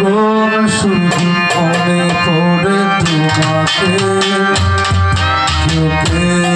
গর শুধু মনে পড়ে তোমাকে। চোখে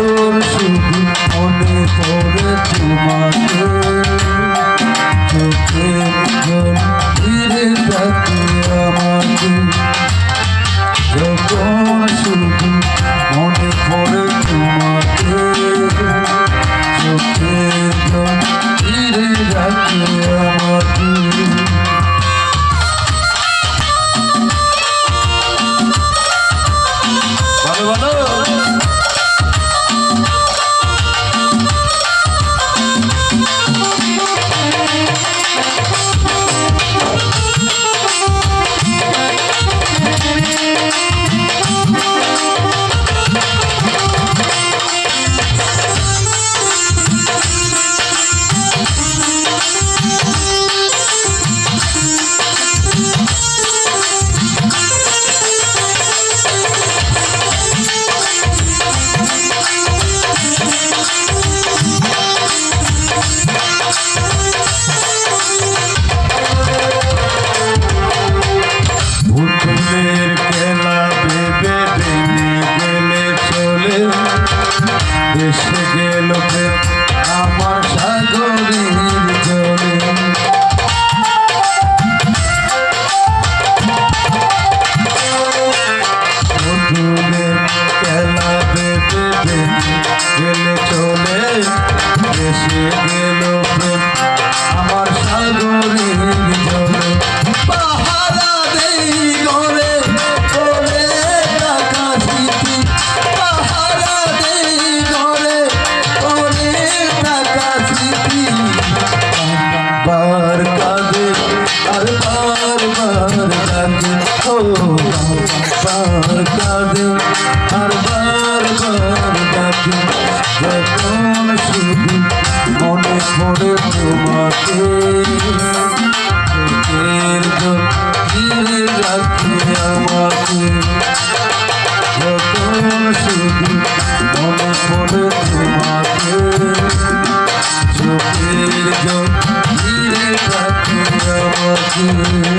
আদর শুধু মনে পড়ে তোমাকে। ভেসে গেল আমার সাগরের জলে খেলা বেঁধে গেলে চলে ভেসে গেল আর কাঁদে আর বার বার কাঁদে ও বার কাঁদে আর বার বার কাঁদে যখন শুধু মনে পড়ে তোমাকে, চোখের জল রাখে আমাকে। Thank